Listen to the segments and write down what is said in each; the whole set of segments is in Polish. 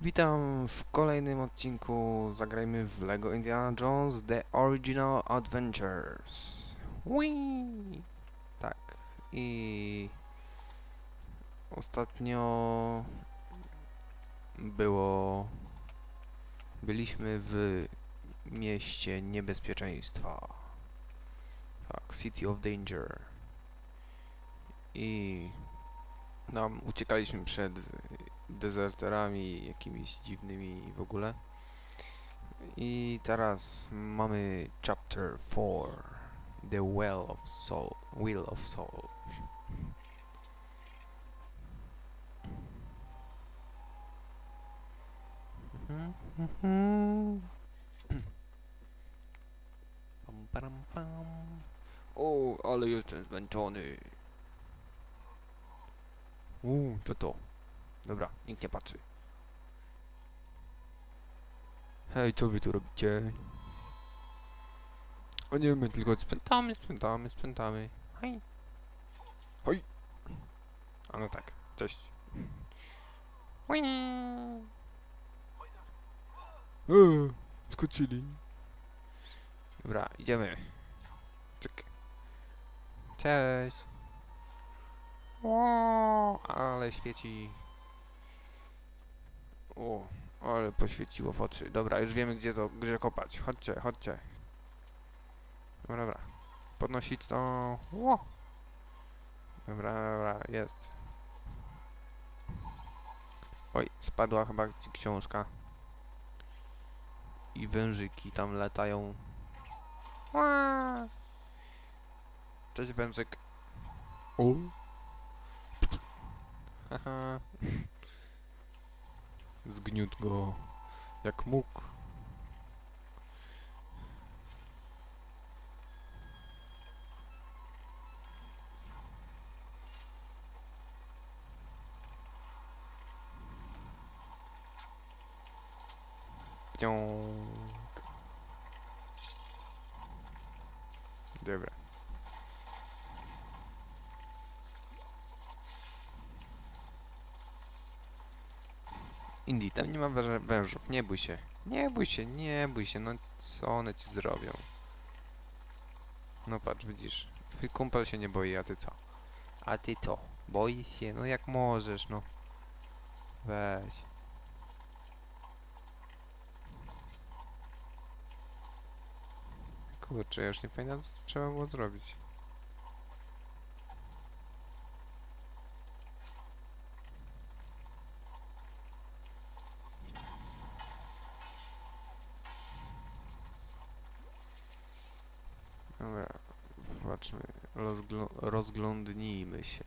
Witam w kolejnym odcinku Zagrajmy w LEGO Indiana Jones The Original Adventures. Whee! Tak. I ostatnio było byliśmy w mieście niebezpieczeństwa. Tak, City of Danger. I nam uciekaliśmy przed dezerterami jakimiś dziwnymi w ogóle. I teraz mamy chapter 4 The Well of Soul Will of Soul Pam, param, pam. O, ale jestem zmęczony. Uuu, to to. Dobra, nikt nie patrzy. Hej, co wy tu robicie? O nie, my tylko spętamy, spętamy, spętamy. Hej. Hoj. A no tak, cześć. Eee, skoczyli. Dobra, idziemy. Czyk. Cześć. O, ale świeci. O, ale poświeciło w oczy. Dobra, już wiemy gdzie to, gdzie kopać. Chodźcie, chodźcie. Dobra, dobra. Podnosić to. Ło. Dobra, dobra, jest. Oj, spadła chyba ci książka. I wężyki tam latają. Ła. Cześć wężyk. O. Haha. Zgniótł go jak mógł. Pciąg. Dobra. Indy, tam nie ma wę- wężów, nie bój się. Nie bój się, nie bój się, no co one ci zrobią? No patrz, widzisz, twój kumpel się nie boi, a ty co? A ty co? Boisz się? No jak możesz, no. Weź. Kurczę, ja już nie pamiętam, co trzeba było zrobić. Dobra, zobaczmy, rozgl rozglądnijmy się.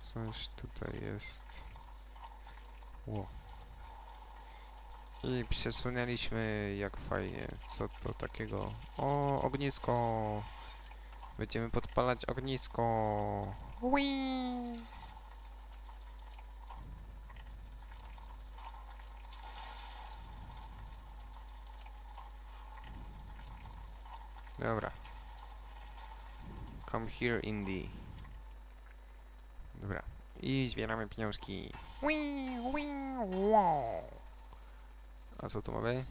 Coś tutaj jest. Ło. I przesunęliśmy jak fajnie. Co to takiego? O, ognisko! Będziemy podpalać ognisko! Whee! Dobra. Come here, Indy. Dobra. I zbieramy pieniążki. A co tu mamy?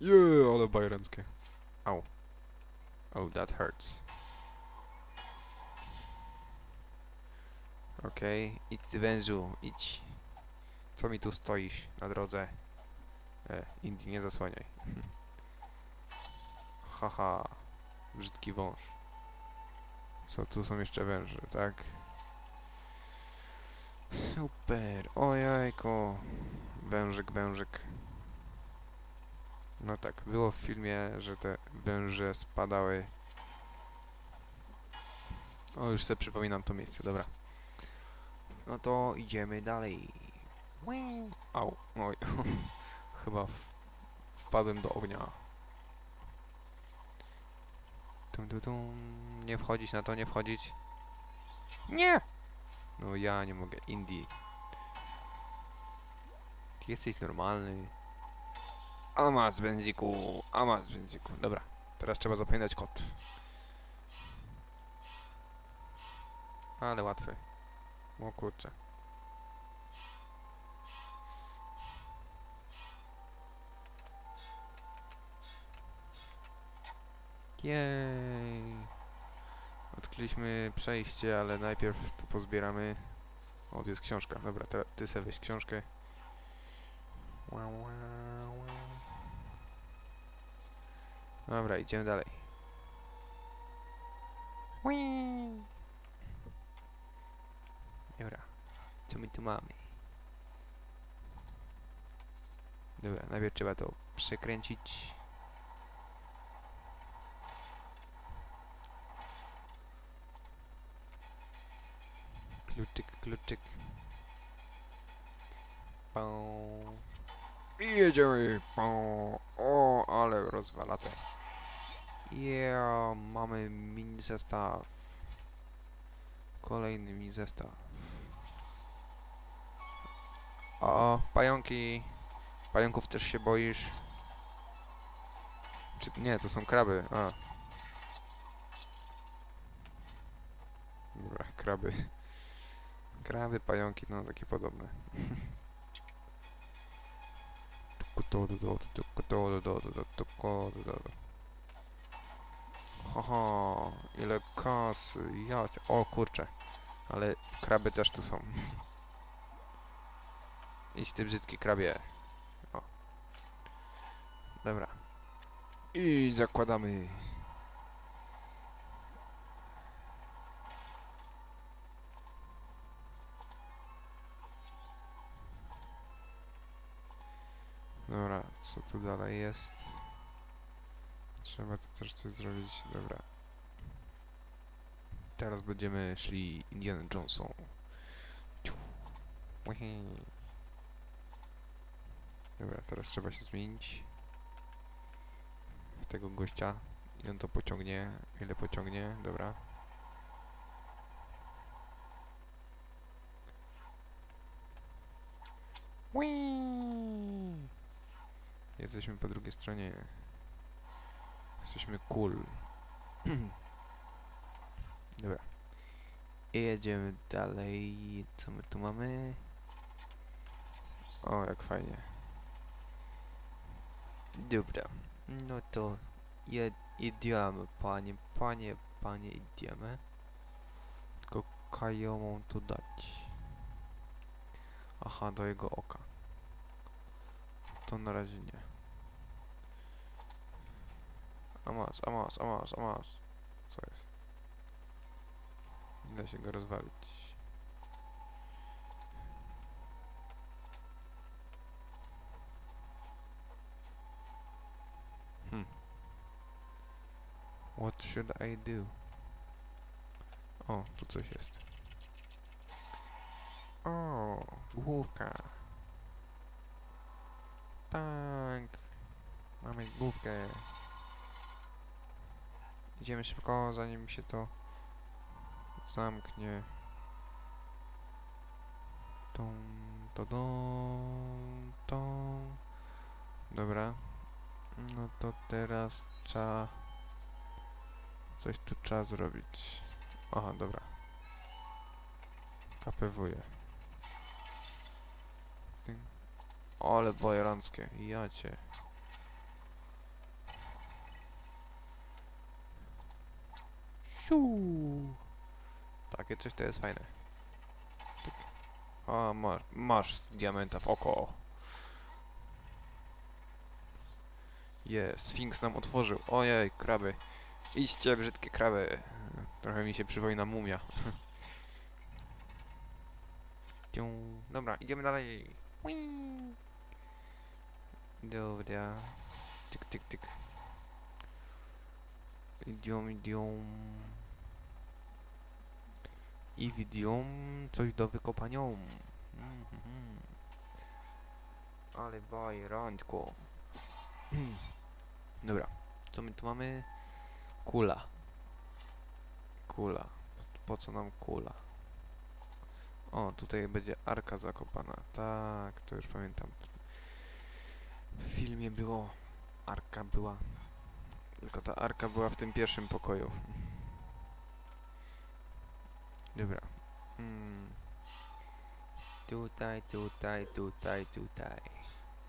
Yeah, ale bajeranckie. Au. Oh, that hurts. Okej, okay. idź wężu, idź. Co mi tu stoisz na drodze? E, Indy, nie zasłaniaj. Haha, brzydki wąż. Co tu są jeszcze węże, tak? Super, ojejku. Wężyk, wężyk. No tak, było w filmie, że te węże spadały. O, już sobie przypominam to miejsce, dobra. No to idziemy dalej. Au, oj. Chyba wpadłem do ognia. Tum, tum, tum. Nie wchodzić na to, nie wchodzić. Nie! No ja nie mogę. Indie. Ty jesteś normalny. Amas benziku, amas benziku. Dobra, teraz trzeba zapamiętać kod. Ale łatwy. O kurczę. Jej. Odkryliśmy przejście, ale najpierw to pozbieramy. O, tu jest książka. Dobra, teraz ty sobie weź książkę. Dobra, idziemy dalej. Dobra, co my tu mamy? Dobra, najpierw trzeba to przekręcić. Kluczyk. I jedziemy. O, ale rozwala to. Yeah, mamy mini zestaw. Kolejny mini zestaw. O, pająki. Pająków też się boisz? Czy nie, to są kraby. A. Dobra, kraby. Kraby, pająki, no takie podobne. Haha, ile kasy, ja cię- O kurczę, ale kraby też tu są. Idź ty brzydki krabie. O. Dobra. I zakładamy. Dobra, co tu dalej jest? Trzeba tu też coś zrobić. Dobra. Teraz będziemy szli Indiana. Łyhy. Dobra, teraz trzeba się zmienić w tego gościa i on to pociągnie. Ile pociągnie? Dobra. Whee! Jesteśmy po drugiej stronie. Jesteśmy cool. Dobra. I jedziemy dalej. Co my tu mamy? O, jak fajnie. Dobra. No to idziemy, panie, panie, panie, idziemy. Tylko Kajo tu dać. Aha, do jego oka. To na razie nie. A masz, a masz, a masz, a masz. Co jest? Nie da się go rozwalić. Hmm. What should I do? O, tu coś jest. O, główka. Tak. Mamy główkę. Idziemy szybko, zanim się to zamknie. Tą, to, tą. Dobra. No to teraz trzeba... Coś tu trzeba zrobić. Aha, dobra. KPWuje. Ale bojeranckie. Ja Siu. Takie coś to jest fajne. A, masz, masz diamenta w oko. Jest, Sfinks nam otworzył. Ojej, kraby. Idźcie, brzydkie kraby. Trochę mi się przypomina mumia. Dobra, idziemy dalej. Dobra. Tyk, tyk, tyk. Idiom, idiom. I widiom coś do wykopania. Mhm. Ale bajrandko. Dobra, co my tu mamy? Kula. Kula. Po co nam kula? O, tutaj będzie arka zakopana. Tak, to już pamiętam. W filmie było... Arka była. Tylko ta arka była w tym pierwszym pokoju. Dobra. Mm. Tutaj, tutaj, tutaj, tutaj.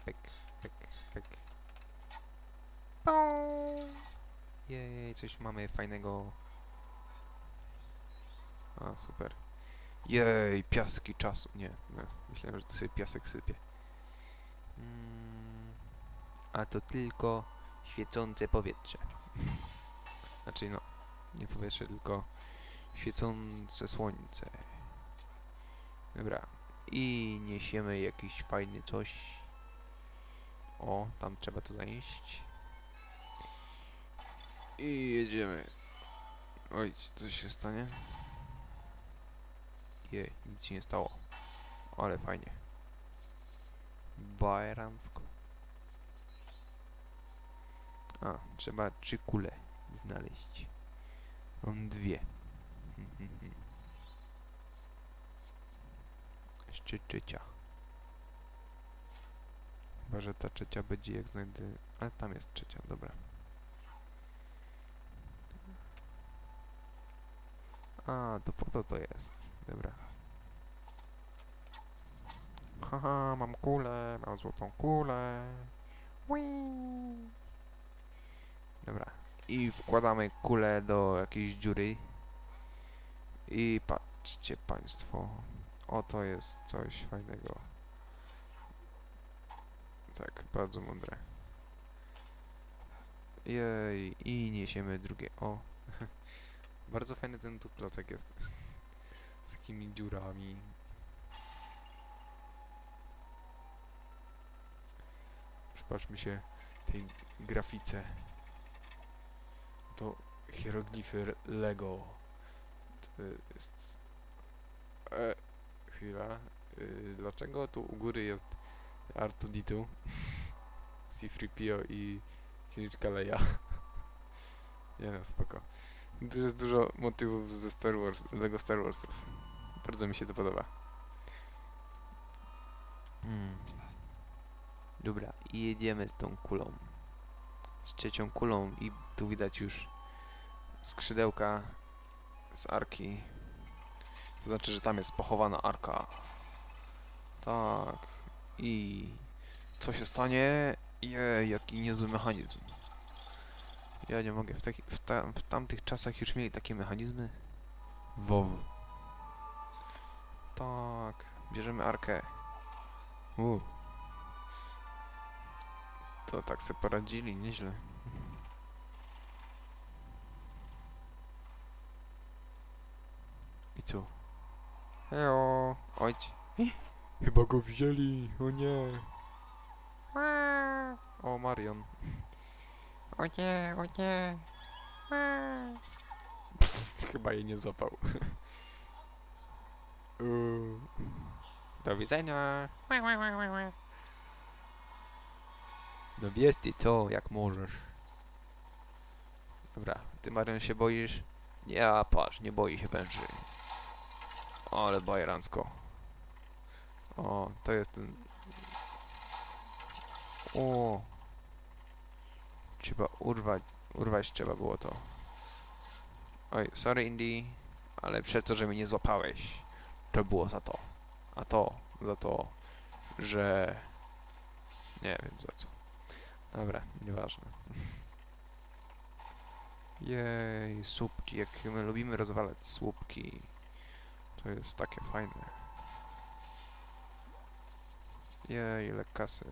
Pek, pek, pek. Jej, coś mamy fajnego. A, super. Jej, piaski czasu. Nie, nie. myślałem, że tu sobie piasek sypie. Mm. A to tylko świecące powietrze. Znaczy no, nie powietrze, tylko świecące słońce. Dobra. I niesiemy jakiś fajny coś. O, tam trzeba to zanieść. I jedziemy. Oj, coś się stanie? Jej, nic się nie stało. Ale fajnie. Bajerancko. A, trzeba trzy kule znaleźć. Mam dwie. Jeszcze trzecia. Chyba, że ta trzecia będzie jak znajdę... Ale tam jest trzecia, dobra. A, to po to to jest. Dobra. Haha, mam kulę, mam złotą kulę. Whee! Dobra. I wkładamy kulę do jakiejś dziury. I patrzcie państwo. Oto jest coś fajnego. Tak, bardzo mądre. Jej, i niesiemy drugie. O, bardzo fajny ten tu klocek jest. Z takimi dziurami. Przypatrzmy się tej grafice. To hieroglify Lego. To jest... E, chwila. Y, dlaczego tu u góry jest R2D2, C-3PO i księżniczka Leia? Nie no, spoko. Tu jest dużo motywów ze Star Wars, Lego Star Warsów. Bardzo mi się to podoba. Mm. Dobra, i jedziemy z tą kulą. Z trzecią kulą i tu widać już skrzydełka z arki. To znaczy, że tam jest pochowana arka. Tak. I co się stanie? Jej, jaki niezły mechanizm. Ja nie mogę. W, taki, w, w tamtych czasach już mieli takie mechanizmy. WoW. Tak. Bierzemy arkę. U. To tak se poradzili, nieźle. I co? Hejo, ojć. Chyba go wzięli, o nie. O, Marion. O nie, o nie. Pff, chyba jej nie złapał. Uuu. Do widzenia. No wiesz ty co, jak możesz. Dobra, ty Marion się boisz? Nie, a patrz, nie boi się Ale bajerancko. O, to jest ten... O. Trzeba urwać, urwać trzeba było to. Oj, sorry Indy, ale przez to, że mnie nie złapałeś, to było za to. A to, za to, że... Nie wiem za co. Dobra, nieważne. Jej, słupki, jak my lubimy rozwalać słupki. To jest takie fajne. Jej, ile kasy.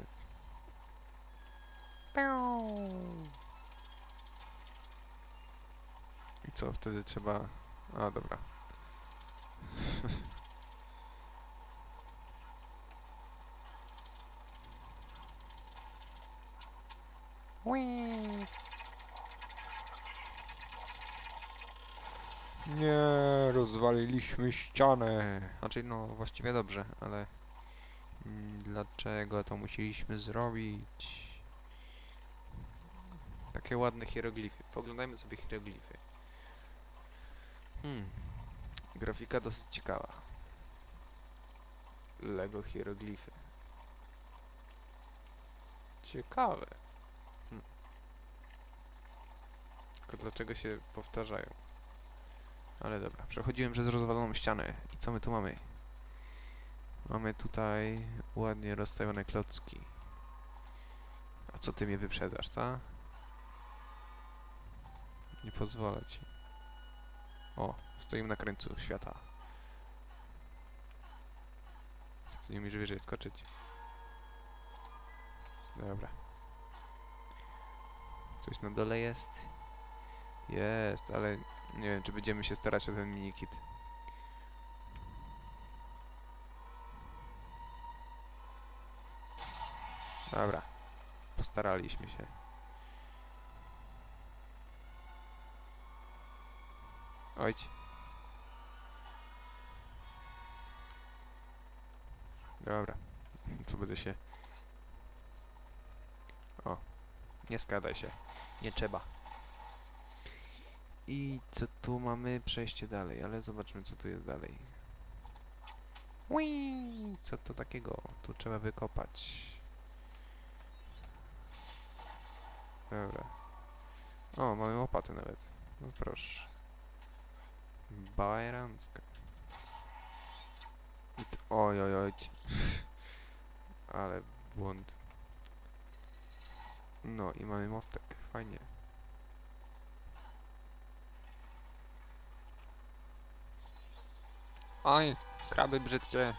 I co, wtedy trzeba... A, dobra. Nie, rozwaliliśmy ścianę. Znaczy, no, właściwie dobrze, ale... mm, Dlaczego to musieliśmy zrobić? Takie ładne hieroglify. Poglądajmy sobie hieroglify. Hmm. Grafika dosyć ciekawa. Lego hieroglify. Ciekawe. Hmm. Tylko dlaczego się powtarzają? Ale dobra, przechodziłem przez rozwaloną ścianę. I co my tu mamy? Mamy tutaj ładnie rozstawione klocki. A co ty mnie wyprzedzasz, co? Nie pozwolę ci. O, stoimy na krańcu świata. Co ty nie umiesz wyżej skoczyć? Dobra. Coś na dole jest? Jest, ale nie wiem, czy będziemy się starać o ten minikit. Dobra. Postaraliśmy się. Ojć. Dobra. Co będę się... O. Nie skadaj się. Nie trzeba. I co tu mamy? Przejście dalej, ale zobaczmy co tu jest dalej. Whee! Co to takiego? Tu trzeba wykopać. Dobra. O, mamy łopatę nawet. No proszę. Bajerancka. Oj, oj, oj. Ale błąd. No i mamy mostek. Fajnie. Oj, kraby brzydkie.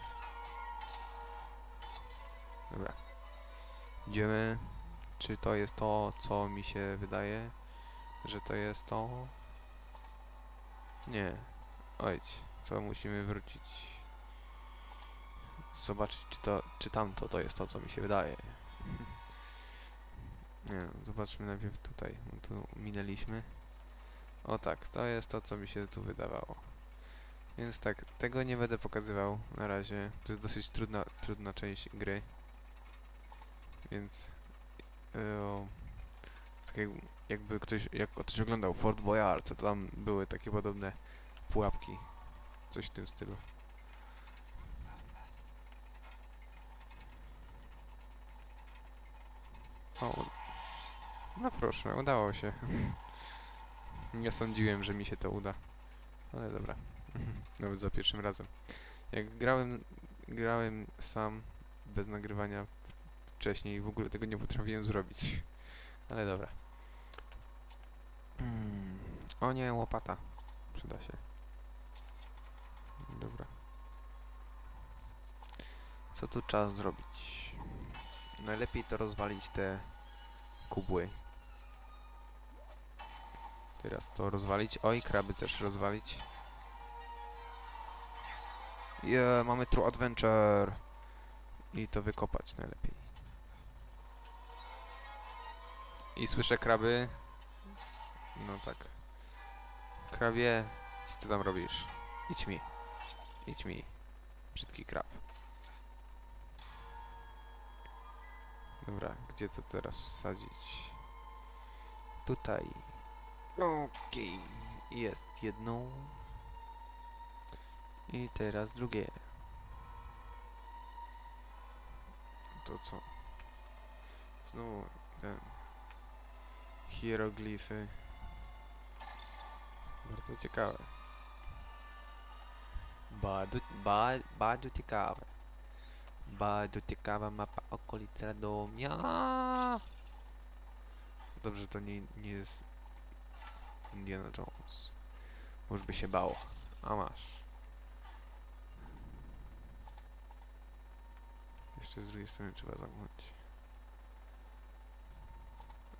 Dobra. Idziemy. Czy to jest to, co mi się wydaje, że to jest to? Nie. Ojdź, co musimy wrócić. Zobaczyć, czy to, czy tamto to jest to, co mi się wydaje. Nie, zobaczmy najpierw tutaj. No tu minęliśmy. O tak, to jest to, co mi się tu wydawało. Więc tak, tego nie będę pokazywał na razie. To jest dosyć trudna, trudna część gry. Więc... Yy, tak jak, jakby ktoś, jak ktoś oglądał Fort Boyard, to tam były takie podobne pułapki. Coś w tym stylu. O, no proszę, udało się. Nie sądziłem, że mi się to uda. Ale dobra. Nawet za pierwszym razem. Jak grałem, grałem sam, bez nagrywania wcześniej, w ogóle tego nie potrafiłem zrobić. Ale dobra. Mm. O nie, łopata. Przyda się. Dobra. Co tu trzeba zrobić? Najlepiej to rozwalić te kubły. Teraz to rozwalić. Oj, kraby też rozwalić. Yeah, mamy True Adventure. I to wykopać najlepiej. I słyszę kraby. No tak. Krabie, co ty tam robisz? Idź mi. Idź mi. Brzydki krab. Dobra, gdzie to teraz wsadzić? Tutaj. Okej. Jest jedną. I teraz drugie. To co? Znowu ten. Hieroglify. Bardzo ciekawe. Bardzo, ba, bardzo ciekawe. Bardzo ciekawa mapa okolicy Radomia. Dobrze, to nie, nie jest Indiana Jones. Już by się bało. A masz. Jeszcze z drugiej strony trzeba zamknąć.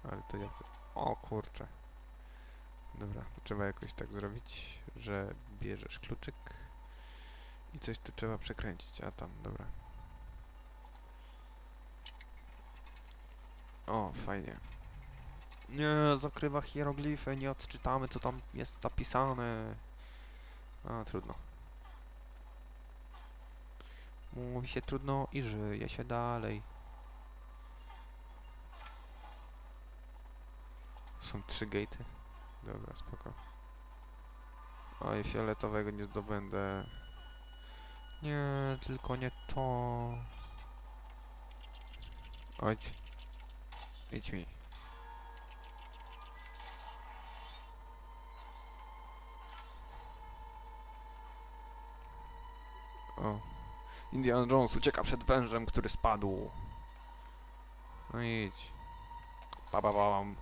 Ale to jak to... O kurczę. Dobra, to trzeba jakoś tak zrobić, że bierzesz kluczyk i coś tu trzeba przekręcić. A tam, dobra. O, fajnie. Nie, zakrywa hieroglify, nie odczytamy co tam jest zapisane. A, trudno. Mówi się trudno i żyje się dalej. Są trzy gatey? Dobra, spoko. Oj, fioletowego nie zdobędę. Nie, tylko nie to. Chodź. Idź mi. O. Indiana Jones ucieka przed wężem, który spadł. No idź. Pa ba bam.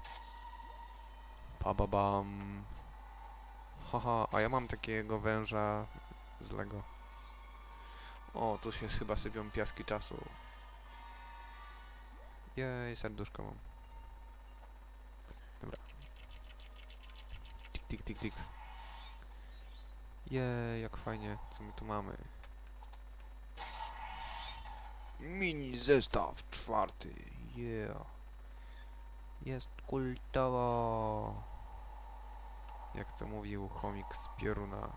Pa ba bam. Haha, a ja mam takiego węża z Lego. O, tu się chyba sypią piaski czasu. Jej, serduszko mam. Dobra. Tik, tik, tik, tik. Jej, jak fajnie. Co my tu mamy? Mini zestaw czwarty. Yeah. Jest kultowo. Jak to mówił chomik z pioruna.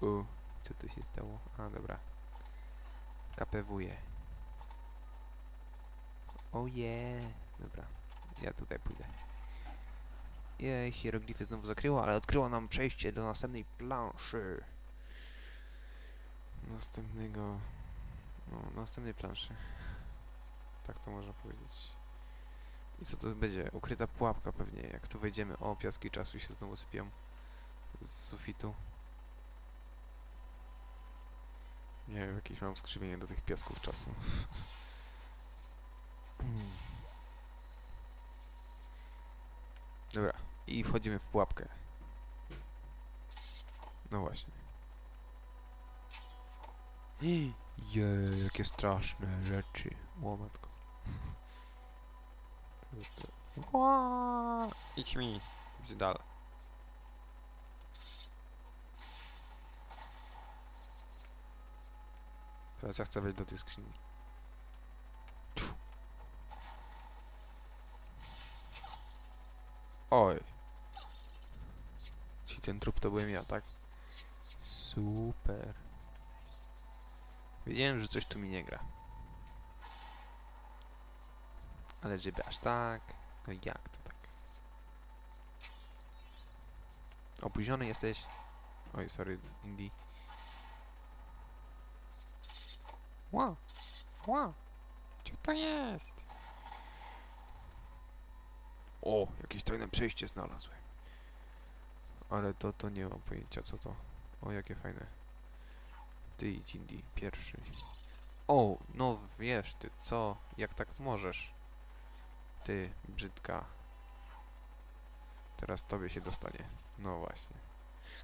U, co tu się stało? A, dobra. KPWuje. O je. Dobra. Ja tutaj pójdę. Jej, hieroglify znowu zakryło, ale odkryło nam przejście do następnej planszy. Następnego... No, następnej planszy. Tak to można powiedzieć. I co to będzie? Ukryta pułapka pewnie. Jak tu wejdziemy... O, piaski czasu się znowu sypią. Z sufitu. Nie wiem, jakieś mam skrzywienie do tych piasków czasu. Dobra, i wchodzimy w pułapkę. No właśnie. Jej, jakie straszne rzeczy. O matko. To jest to. Ła! Idź mi. Idź dalej. Teraz ja chcę wejść do tej skrzyni. Oj. Czyli ten trup to byłem ja, tak? Super. Wiedziałem, że coś tu mi nie gra. Ale żeby aż tak... No jak to tak? Opóźniony jesteś? Oj, sorry, Indie. Wow! Wow! Co to jest? O, jakieś tajne przejście znalazłem. Ale to, to nie mam pojęcia co to. O, jakie fajne. Ty idź Indie, pierwszy. O, no wiesz ty, co? Jak tak możesz? Ty, brzydka. Teraz tobie się dostanie. No właśnie.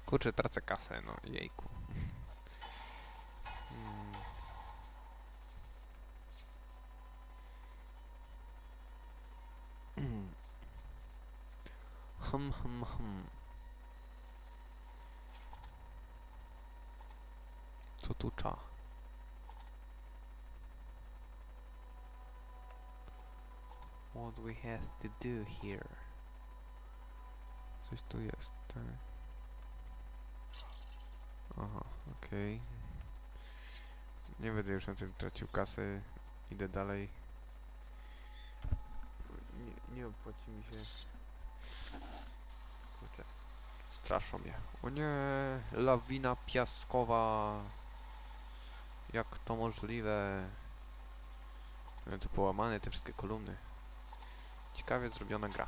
Kurczę, tracę kasę, no jejku. Mm. Hum, hum, hum. Co tu cza? What we have to do here? Coś tu jest, tak? Aha, okej. Nie będę już na tym tracił kasy. Idę dalej. Nie, nie opłaci mi się. Kurczę. Straszą mnie. O nie, lawina piaskowa. Jak to możliwe? Tu połamane te wszystkie kolumny. Ciekawie zrobiona gra.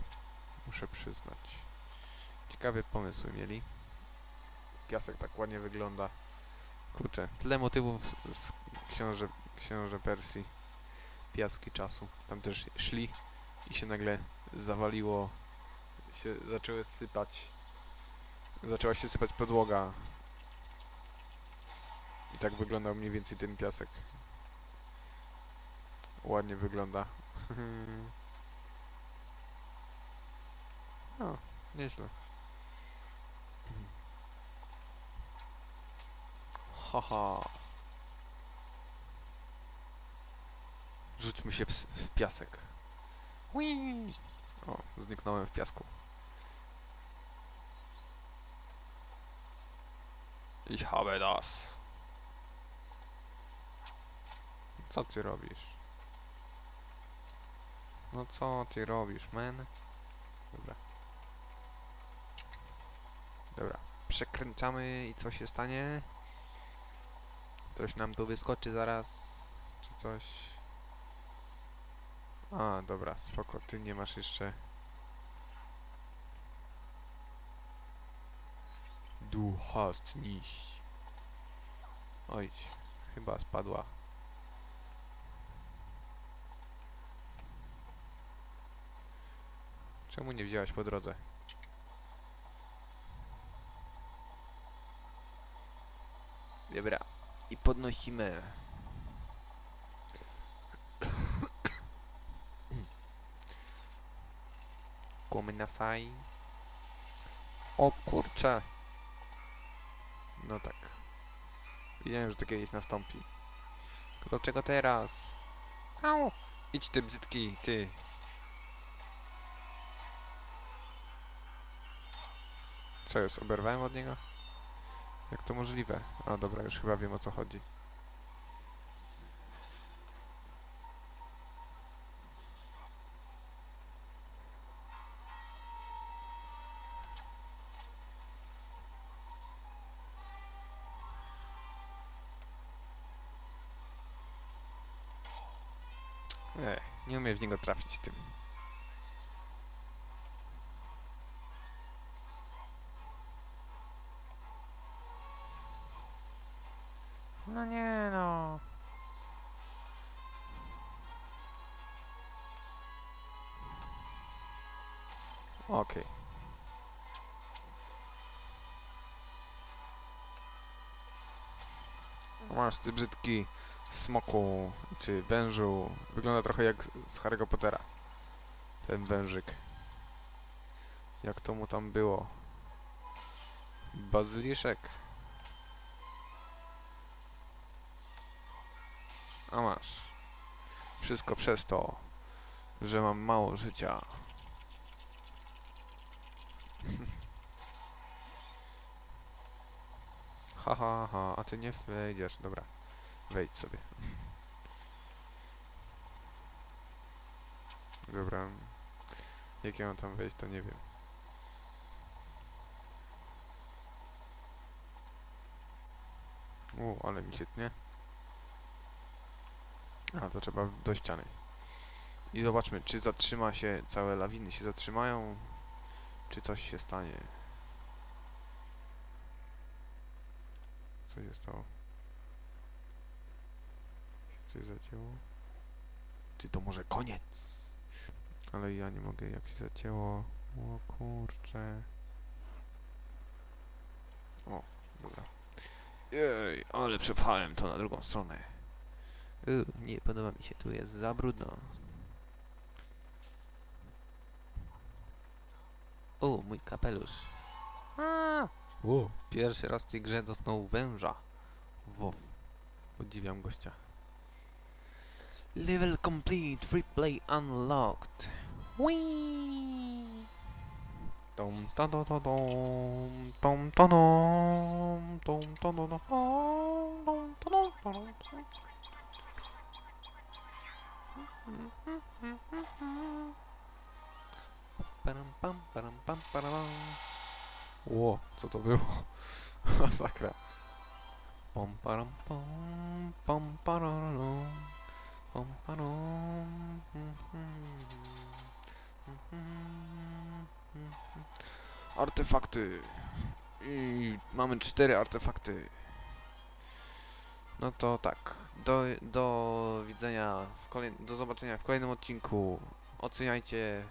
Muszę przyznać. Ciekawe pomysły mieli. Piasek tak ładnie wygląda. Kurczę, tyle motywów z książę, książę Persji. Piaski czasu. Tam też szli i się nagle zawaliło. Się zaczęły sypać. Zaczęła się sypać podłoga. I tak wyglądał mniej więcej ten piasek. Ładnie wygląda. No, nieźle. Haha. Rzućmy się w, w piasek. O, zniknąłem w piasku. Ich habe das. Co ty robisz? No co ty robisz, man? Dobra. Dobra. Przekręcamy i co się stanie? Coś nam tu wyskoczy zaraz, czy coś. A, dobra, spoko, ty nie masz jeszcze... Du hast nicht. Oj, chyba spadła. Czemu nie wzięłaś po drodze? Dobra. I podnosimy. Gomenasai. O kurcze. No tak. Wiedziałem, że to kiedyś nastąpi. Tylko do czego teraz? Au! Idź ty brzydki, ty. Co jest? Oberwałem od niego? Jak to możliwe? A dobra, już chyba wiem o co chodzi. Nie, nie umiem w niego trafić tym. Okej. Masz ty brzydki smoku czy wężu. Wygląda trochę jak z Harry'ego Pottera. Ten wężyk. Jak to mu tam było? Bazyliszek. A masz. Wszystko przez to, że mam mało życia. Ha, ha, ha, a ty nie wejdziesz. Dobra, wejdź sobie. Dobra. Jak ja mam tam wejść, to nie wiem. U, ale mi się tnie. A, to trzeba do ściany. I zobaczmy, czy zatrzyma się, całe lawiny się zatrzymają, czy coś się stanie. Co się stało? Się Coś zacięło? Czy to może koniec? Ale ja nie mogę, jak się zacięło. O kurcze. O, dobra. Jej, ale przepchałem to na drugą stronę. Uuu, nie podoba mi się, tu jest za brudno. O, mój kapelusz. O, pierwszy raz w tej grze dotknął węża. Wow. Podziwiam gościa. Level complete, free play unlocked. Whee! Tom ta da dom, tom ta dom, tom ta dom, tom ta dom. Param pam, pam. Ło, co to było? Masakra. Pom param pom, pom pararam, pom param. Artefakty. I mamy cztery artefakty. No to tak. Do, do widzenia, w kolej, do zobaczenia w kolejnym odcinku. Oceniajcie,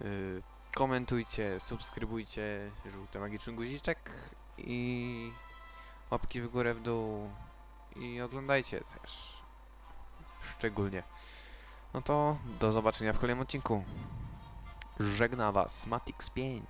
yy, komentujcie, subskrybujcie, żółty magiczny guziczek i łapki w górę, w dół i oglądajcie też. Szczególnie. No to do zobaczenia w kolejnym odcinku. Żegna Was Matix 5.